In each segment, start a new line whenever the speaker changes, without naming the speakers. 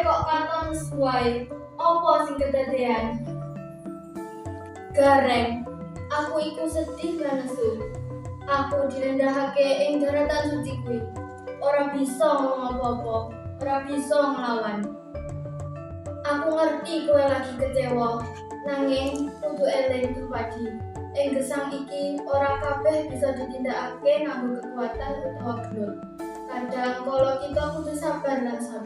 Kok katon sesuai. Apa sing kedadean? Gareng, aku iku sedih lan nesu. Aku direndahake ing daratan suci kuwi. Ora bisa ngomong apa-apa, ora bisa ngelawan. Aku ngerti kowe lagi kecewa, nanging kudu eling Dupadi. Ing gesang iki ora kabeh bisa ditindakake nganggo kekuatan utawa gelut. Kadang kalau kita kudu sabar lan sabar.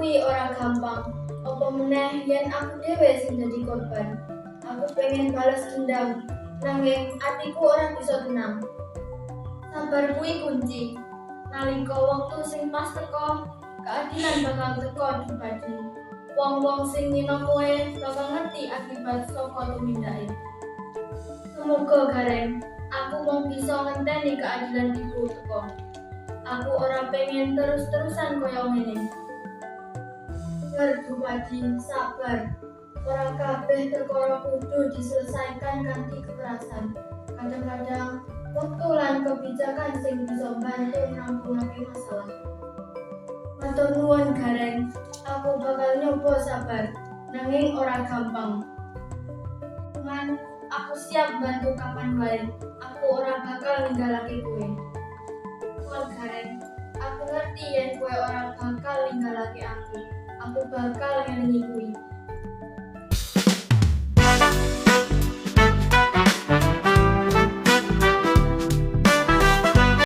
Sabar kuwi ora gampang. Apa meneh yen aku dhewe sing dadi korban. Aku pengen balas dendam, nanging atiku ora bisa tenang. Sabar kuwi kunci. Nalika wektu sing pas teko, keadilan bakal teko dibadi. Wong-wong sing ngino kowe bakal ngerti akibat saka tumindake. Semoga Gareng, aku mau bisa ngenteni keadilan iku teko. Aku ora pengen terus-terusan koyo ngene. Ngerti Padi, sabar. Ora kabeh perkara kudu diselesaikan kanthi kekerasan. Kadang-kadang waktu lan kebijakan sing bisa bantu nanggulangi masalah. Matur nuwun Gareng, aku bakal nyoba sabar, nanging ora gampang. Cuman aku siap bantu kapan wae. Aku ora bakal ninggalake kowe. Nuwun Gareng, aku ngerti yen kowe ora bakal ninggalake aku. Aku bakal kuwi.